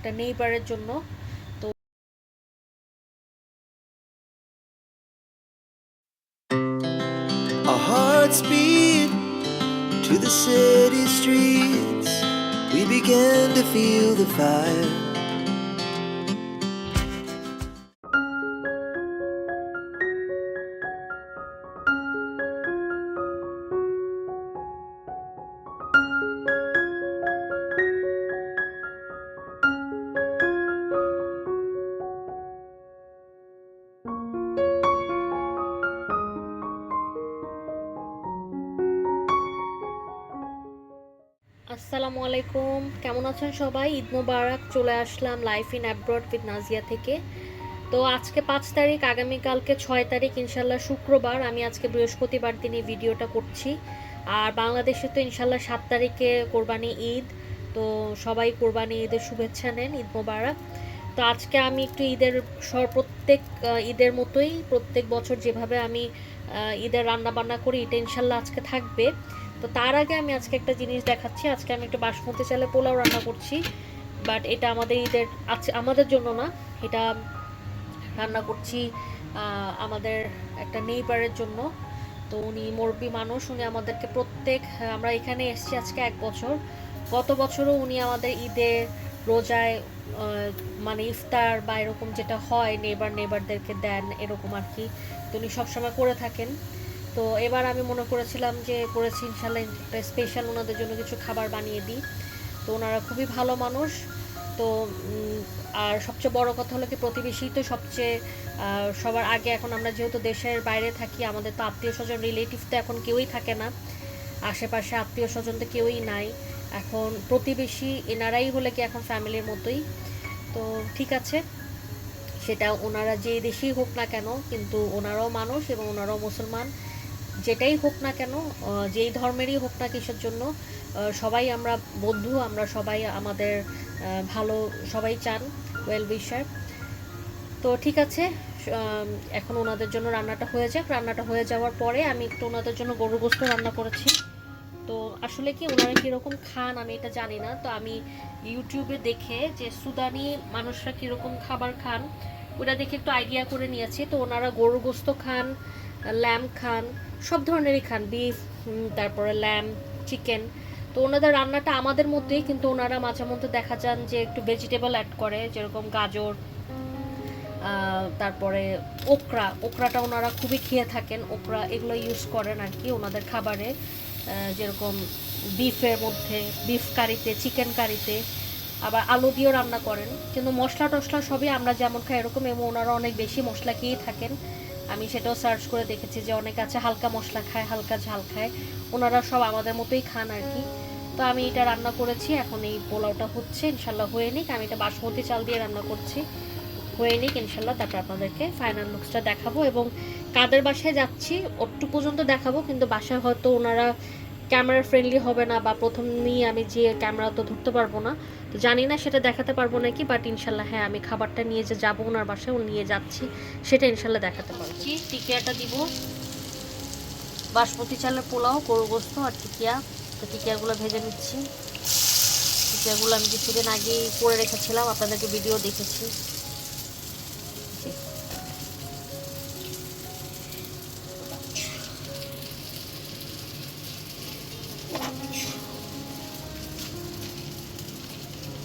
একটা নেইবারের জন্য তো Our hearts beat to the city streets. We began to feel the fire. আলাইকুম। কেমন আছেন সবাই? ঈদ মোবারক, চলে আসলাম life in abroad with Naziya থেকে। তো আজকে পাঁচ তারিখ, আগামীকালকে ছয় তারিখ ইনশাল্লাহ শুক্রবার। আমি আজকে বৃহস্পতিবার দিন ভিডিওটা করছি। আর বাংলাদেশে তো ইনশাল্লাহ সাত তারিখে কোরবানি ঈদ। তো সবাই কোরবানি ঈদের শুভেচ্ছা নেন, ঈদ মোবারক। তো আজকে আমি একটু ঈদের প্রত্যেক ঈদের মতোই প্রত্যেক বছর যেভাবে আমি ঈদের রান্না বান্না করি, এটা ইনশাল্লাহ আজকে থাকবে। তো তার আগে আমি আজকে একটা জিনিস দেখাচ্ছি। আজকে আমি একটু বাসমতি চালে পোলাও রান্না করছি। বাট এটা আমাদের ঈদের আজ আমাদের জন্য না, এটা রান্না করছি আমাদের একটা নেইবারের জন্য। তো উনি মুরব্বী মানুষ, উনি আমাদেরকে প্রত্যেক, আমরা এখানে এসেছি আজকে এক বছর। গত বছরও উনি আমাদের ঈদে রোজায় মানে ইফতার বা এরকম যেটা হয় নেবার নেবারদেরকে দেন, এরকম আর কি। তো উনি সবসময় করে থাকেন। তো এবার আমি মনে করেছিলাম যে করেছি ইনশাল্লাহ একটা স্পেশাল ওনাদের জন্য কিছু খাবার বানিয়ে দিই। তো ওনারা খুবই ভালো মানুষ। তো আর সবচেয়ে বড় কথা হলো কি প্রতিবেশী তো সবচেয়ে সবার আগে এখন আমরা যেহেতু দেশের বাইরে থাকি, আমাদের তো আত্মীয় স্বজন রিলেটিভ তো এখন কেউই থাকে না। আশেপাশে আত্মীয় স্বজন তো কেউই নাই। এখন প্রতিবেশী এনারাই হলে কি এখন ফ্যামিলির মতোই। তো ঠিক আছে। সেটা ওনারা যে দেশেই হোক না কেন, কিন্তু ওনারাও মানুষ এবং ওনারাও মুসলমান। যেটাই হোক না কেন যেই ধর্মেরই হোক না কিসের জন্য সবাই আমরা বন্ধু, আমরা সবাই আমাদের ভালো সবাই চান ওয়েল উইশার তো ঠিক আছে এখন ওনাদের জন্য রান্নাটা হয়ে যাক। রান্নাটা হয়ে যাওয়ার পরে আমি একটু ওনাদের জন্য গরু গোস্ত রান্না করেছি। তো আসলে কি, ওনারা কীরকম খান আমি এটা জানি না। তো আমি ইউটিউবে দেখে যে সুদানি মানুষরা কীরকম খাবার খান, ওটা দেখে একটু আইডিয়া করে নিয়েছি। তো ওনারা গরু গোস্ত খান ল্যাম খান, সব ধরনেরই খান, বিফ তারপরে ল্যাম, চিকেন। তো ওনাদের রান্নাটা আমাদের মধ্যেই, কিন্তু ওনারা মাঝে মধ্যে দেখা যান যে একটু ভেজিটেবল অ্যাড করে, যেরকম গাজর তারপরে ওকরা ওকরাটা ওনারা খুবই খেয়ে থাকেন। ওকরা এগুলো ইউজ করেন আর কি ওনাদের খাবারে। যেরকম বিফের মধ্যে, বিফ কারিতে, চিকেন কারিতে। আবার আলু দিয়েও রান্না করেন। কিন্তু মশলা টশলা সবই আমরা যেমন খাই, এরকম এবং ওনারা অনেক বেশি মশলা খেয়েই থাকেন। আমি সেটাও সার্চ করে দেখেছি যে অনেক আছে, হালকা মশলা খায়, হালকা ঝাল খায়। ওনারা সব আমাদের মতোই খান আর কি। তো আমি এটা রান্না করেছি, এখন এই পোলাওটা হচ্ছে, ইনশাল্লাহ হয়ে নিক। আমি এটা বাসমতি চাল দিয়ে রান্না করছি। হয়ে নিক, ইনশাল্লাহ। তারপর আপনাদেরকে ফাইনাল লুকসটা দেখাবো। এবং কাদের বাসায় যাচ্ছি ওট্টু পর্যন্ত দেখাবো, কিন্তু বাসায় হয়তো ওনারা ক্যামেরা ফ্রেন্ডলি হবে না বা প্রথমেই আমি যে ক্যামেরা তো ধরতে পারব না, তো জানি না সেটা দেখাতে পারব নাকি বাট ইনশাল্লাহ হ্যাঁ আমি খাবারটা নিয়ে যে যাব ওনার বাসায় ও নিয়ে যাচ্ছি, সেটা ইনশাল্লাহ দেখাতে পারব। টিকিয়াটা দিব? বাসমতি চালের পোলাও গরু গোস্ত আর টিকিয়া, তো টিকিয়াগুলো ভেজে নিচ্ছি। টিকিয়াগুলো আমি কিছুদিন আগেই করে রেখেছিলাম, আপনাদেরকে ভিডিও দেখেছি।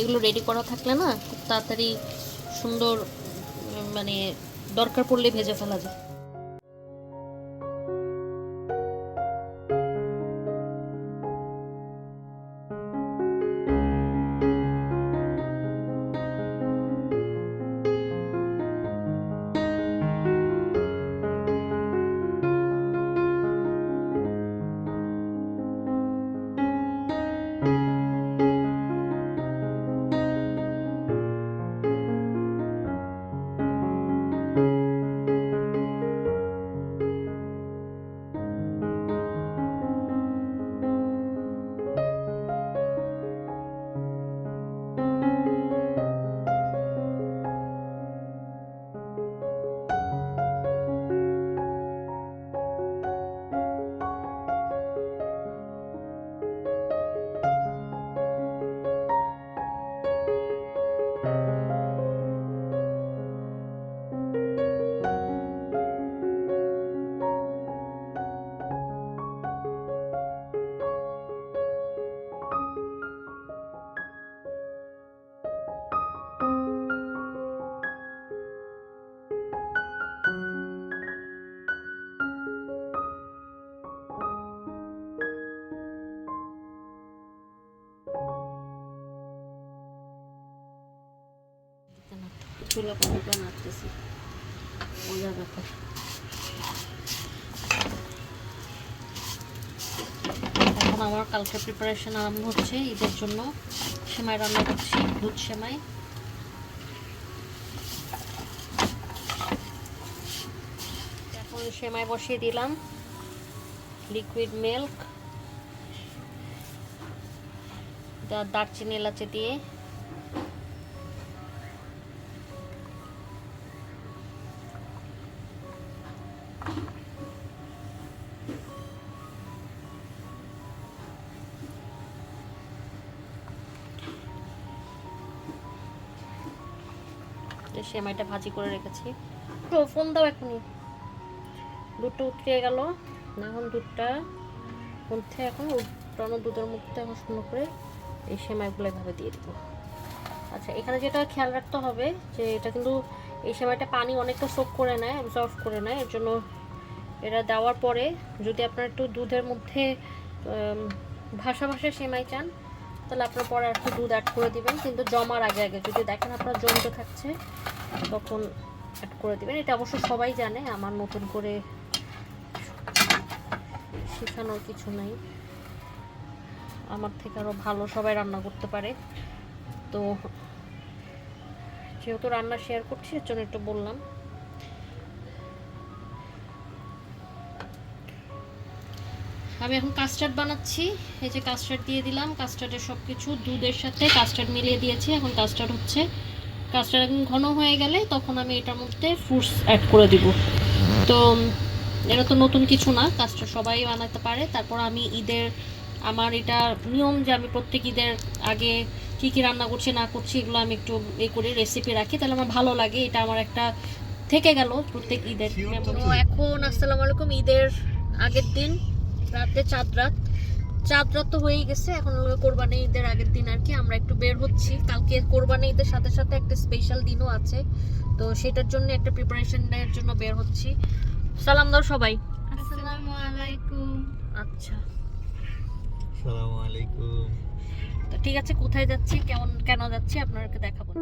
এগুলো রেডি করা থাকলে না খুব তাড়াতাড়ি সুন্দর মানে দরকার পড়লে ভেজে ফেলা যায়। চুলা কোনটা নাড়তেছি। মজার ব্যাপার এখন আমার কালকে প্রিপারেশন আরম্ভ হচ্ছে ঈদের জন্য। সেমাই রান্না করছি, দুধ সেমাই। এখন সেমাই বসিয়ে দিলাম। লিকুইড মিল্ক দারচিনি এলাচি দিয়ে। সেমাইটা ভাজি করে রেখেছি। তো ফোন দাও এখনই। দুধটা উতরিয়ে গেল। এখন দুধটা মধ্যে এখন উঠানো দুধের মধ্যে এখন সুন্দর করে এই সেমাইগুলো এভাবে দিয়ে দেবো। আচ্ছা এখানে যেটা খেয়াল রাখতে হবে যে এটা কিন্তু এই সেমাইটা পানি অনেকটা সোক করে নেয় অ্যাবজর্ভ করে নেয়। এর জন্য এটা দেওয়ার পরে যদি আপনার একটু দুধের মধ্যে ভাসা ভাসা সেমাই চান, তাহলে আপনার পরে একটু দুধ অ্যাড করে দিবেন। কিন্তু জমার আগে আগে যদি দেখেন আপনার জমতে থাকছে তখন অ্যাড করে দিবেন। এটা অবশ্য সবাই জানে, আমার নতুন করে শেখানোর কিছু নাই। আমার থেকে আরও ভালো সবাই রান্না করতে পারে। তো যেহেতু রান্না শেয়ার করছি, এর জন্য একটু বললাম। আমি এখন কাস্টার্ড বানাচ্ছি। এই যে কাস্টার্ড দিয়ে দিলাম কাস্টার্ডের সব কিছু দুধের সাথে কাস্টার্ড মিলিয়ে দিয়েছি। এখন কাস্টার্ড হচ্ছে কাস্টার্ড একদম ঘন হয়ে গেলে তখন আমি এটার মধ্যে ফ্রুটস অ্যাড করে দিব। তো এটা তো নতুন কিছু না কাস্টার্ড সবাই বানাতে পারে। তারপর আমি ঈদের আমার এটা নিয়ম যে আমি প্রত্যেক ঈদের আগে কী কী রান্না করছি না করছি এগুলো আমি একটু এ করে রেসিপি রাখি। তাহলে আমার ভালো লাগে এটা আমার একটা থেকে গেল প্রত্যেক ঈদের এখন আসসালামু আলাইকুম ঈদের আগের দিন রাতে চাঁদ রাত। চাঁদ রাত তো হয়েই গেছে। এখন হলো কোরবানি ঈদের আগের দিন আর কি। আমরা একটু বের হচ্ছি। কালকে কোরবানি ঈদের সাথে সাথে একটা স্পেশাল দিনও আছে। তো সেটার জন্য একটা প্রিপারেশন এর জন্য বের হচ্ছি। সালাম দাও সবাই। আসসালামু আলাইকুম। আচ্ছা। আসসালামু আলাইকুম। তো ঠিক আছে কোথায় যাচ্ছি? কেমন কেন যাচ্ছি? আপনাদেরকে দেখাবো।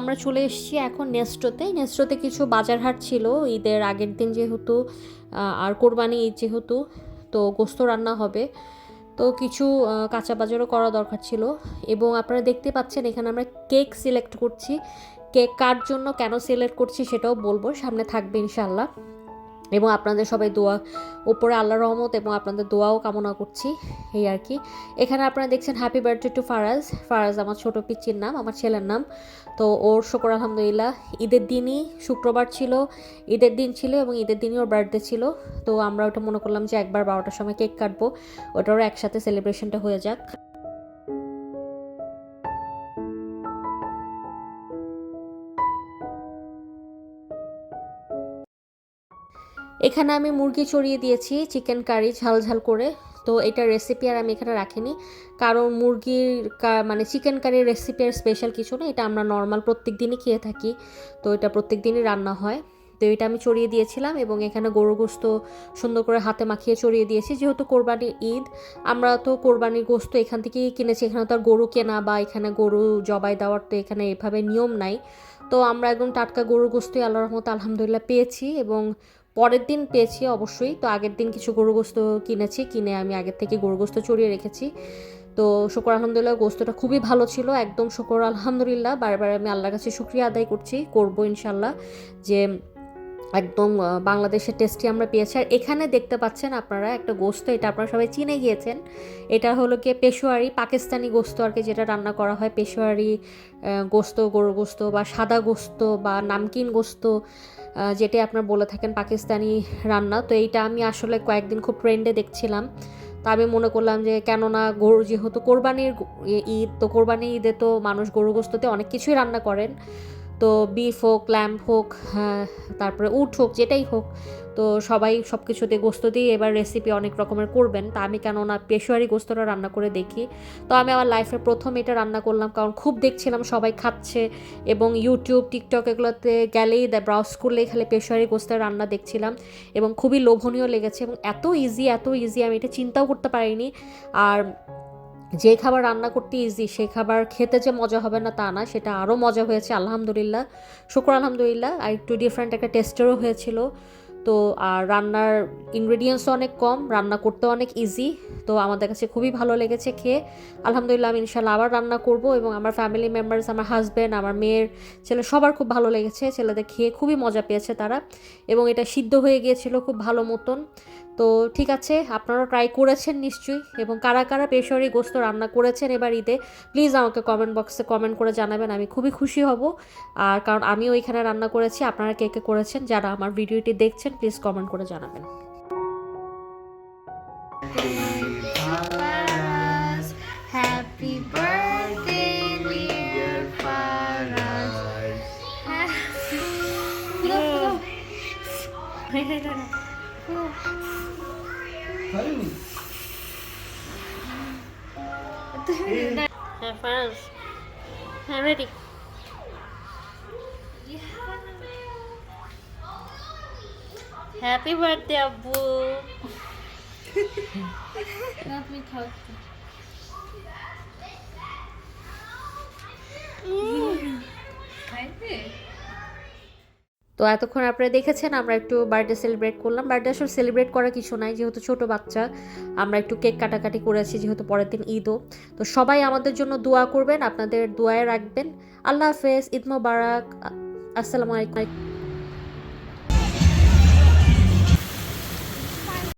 আমরা চলে এসেছি এখন নেস্ট্রোতে নেস্ট্রোতে কিছু বাজার হাট ছিল। ঈদের আগের দিন যেহেতু আর কোরবানি ঈদ যেহেতু, তো গোস্ত রান্না হবে। তো কিছু কাঁচা বাজারও করা দরকার ছিল। এবং আপনারা দেখতে পাচ্ছেন, এখানে আমরা কেক সিলেক্ট করছি। কেক কার জন্য কেন সিলেক্ট করছি সেটাও বলব। সামনে থাকবে ইনশাল্লাহ এবং আপনাদের সবাই দোয়া, উপরে আল্লাহ রহমত এবং আপনাদের দোয়াও কামনা করছি, এই আর কি। এখানে আপনারা দেখছেন happy birthday to Faraz Faraz আমার ছোট পিচ্চির নাম, আমার ছেলের নাম। তো ওর শুকর আলহামদুলিল্লাহ। ঈদের দিনই শুক্রবার ছিল, ঈদের দিন ছিল এবং ঈদের দিনই ওর বার্থডে ছিল। তো আমরা ওটা মনে করলাম যে একবার বারোটার সময় কেক কাটবো ওটারও একসাথে সেলিব্রেশনটা হয়ে যাক। এখানে আমি মুরগি চড়িয়ে দিয়েছি চিকেন কারি ঝাল ঝাল করে। তো এটা রেসিপি আর আমি এখানে রাখিনি। কারণ মুরগির মানে চিকেন কারির রেসিপি আর স্পেশাল কিছু না, এটা আমরা নর্মাল প্রত্যেক দিনই খেয়ে থাকি। তো এটা প্রত্যেক দিনই রান্না হয়। তো এটা আমি চড়িয়ে দিয়েছিলাম এবং এখানে গরু গোস্ত সুন্দর করে হাতে মাখিয়ে চড়িয়ে দিয়েছি। যেহেতু কোরবানির ঈদ, আমরা তো কোরবানির গোস্ত এখান থেকেই কিনেছি। এখানে তো আর গরু কেনা বা এখানে গরু জবাই দেওয়ার তো এখানে এভাবে নিয়ম নাই। তো আমরা একদম টাটকা গরুর গোস্তই আল্লাহর রহমতে আলহামদুলিল্লাহ পেয়েছি এবং পরের দিন পেয়েছি অবশ্যই। তো আগের দিন কিছু গরু গোস্ত কিনেছি, কিনে আমি আগের থেকে গরু গোস্ত চড়িয়ে রেখেছি। তো শুকর আলহামদুলিল্লাহ গোস্তটা খুবই ভালো ছিল, একদম শুকর আলহামদুলিল্লাহ। বারবার আমি আল্লাহর কাছে শুক্রিয়া আদায় করছি, করব ইনশাল্লাহ যে একদম বাংলাদেশের টেস্টি আমরা পেয়েছি। আর এখানে দেখতে পাচ্ছেন আপনারা একটা গোস্ত, এটা আপনারা সবাই চিনে গিয়েছেন। এটা হলো কি পেশোয়ারি, পাকিস্তানি গোস্ত আর কি, যেটা রান্না করা হয়। পেশোয়ারি গোস্ত গরু গোস্ত বা সাদা গোস্ত বা নামকিন গোস্ত। যেটা আপনার বলে থাকেন পাকিস্তানি রান্না, তো এইটা আমি আসলে কয়েকদিন খুব ট্রেন্ডে দেখছিলাম। তা আমি মনে করলাম যে কেননা গরু যেহেতু কোরবানির ঈদ, তো কোরবানি ঈদে তো মানুষ গরু গোস্ততে অনেক কিছুই রান্না করেন। তো বিফ হোক ল্যাম্প হোক হ্যাঁ, তারপরে উট হোক যেটাই হোক তো সবাই সব কিছুতে গোস্ত দিয়ে এবার রেসিপি অনেক রকমের করবেন। তা আমি কেননা পেশোয়ারি গোস্তটা রান্না করে দেখি। তো আমি আমার লাইফে প্রথম এটা রান্না করলাম কারণ খুব দেখছিলাম সবাই খাচ্ছে এবং ইউটিউব টিকটক এগুলোতে গেলেই ব্রাউজ করলেই খালি পেশোয়ারি গোস্তের রান্না দেখছিলাম এবং খুবই লোভনীয় লেগেছে এবং এত ইজি এত ইজি আমি এটা চিন্তাও করতে পারিনি। আর যে খাবার রান্না করতে ইজি সেই খাবার খেতে যে মজা হবে না তা না, সেটা আরও মজা হয়েছে, আলহামদুলিল্লাহ। শুক্র আলহামদুলিল্লাহ, আর একটু ডিফারেন্ট একটা টেস্টেরও হয়েছিল। তো, আর রান্নার ইনগ্রেডিয়েন্টসও অনেক কম, রান্না করতে অনেক ইজি তো আমাদের কাছে খুবই ভালো লেগেছে খেয়ে। আলহামদুলিল্লাহ আমি ইনশাল্লাহ আবার রান্না করব এবং আমার ফ্যামিলি মেম্বার্স আমার হাজব্যান্ড আমার মেয়ের ছেলে, সবার খুব ভালো লেগেছে, ছেলেদের খেয়ে খুবই মজা পেয়েছে তারা এবং এটা সিদ্ধ হয়ে গিয়েছিল খুব ভালো মতন। তো ঠিক আছে আপনারা ট্রাই করেছেন নিশ্চয়ই এবং কারা কারা পেশরি গোস্ত রান্না করেছেন এবার ঈদে প্লিজ আমাকে কমেন্ট বক্সে কমেন্ট করে জানাবেন, আমি খুবই খুশি হব। আর কারণ আমিও এখানে রান্না করেছি, আপনারা কে কে করেছেন, যারা আমার ভিডিওটি দেখছেন প্লিজ কমেন্ট করে জানাবেন Faraz, happy birthday, dear Faraz. হ্যাঁ ফারাজ হ্যাঁ রেডি হ্যাপি বার্থডে আব্বু আপনি খাও একটু। খাইবে তো এতক্ষণ আপনারা দেখেছেন আমরা একটু বার্থডে সেলিব্রেট করলাম। বার্থডে আসলে সেলিব্রেট করা কিছু নাই যেহেতু ছোট বাচ্চা আমরা একটু কেক কাটাকাটি করেছি যেহেতু পরের দিন ঈদও তো সবাই আমাদের জন্য দোয়া করবেন আপনাদের দোয়ায় রাখবেন। আল্লাহ হাফেজ ঈদ মোবারক আসসালামু আলাইকুম।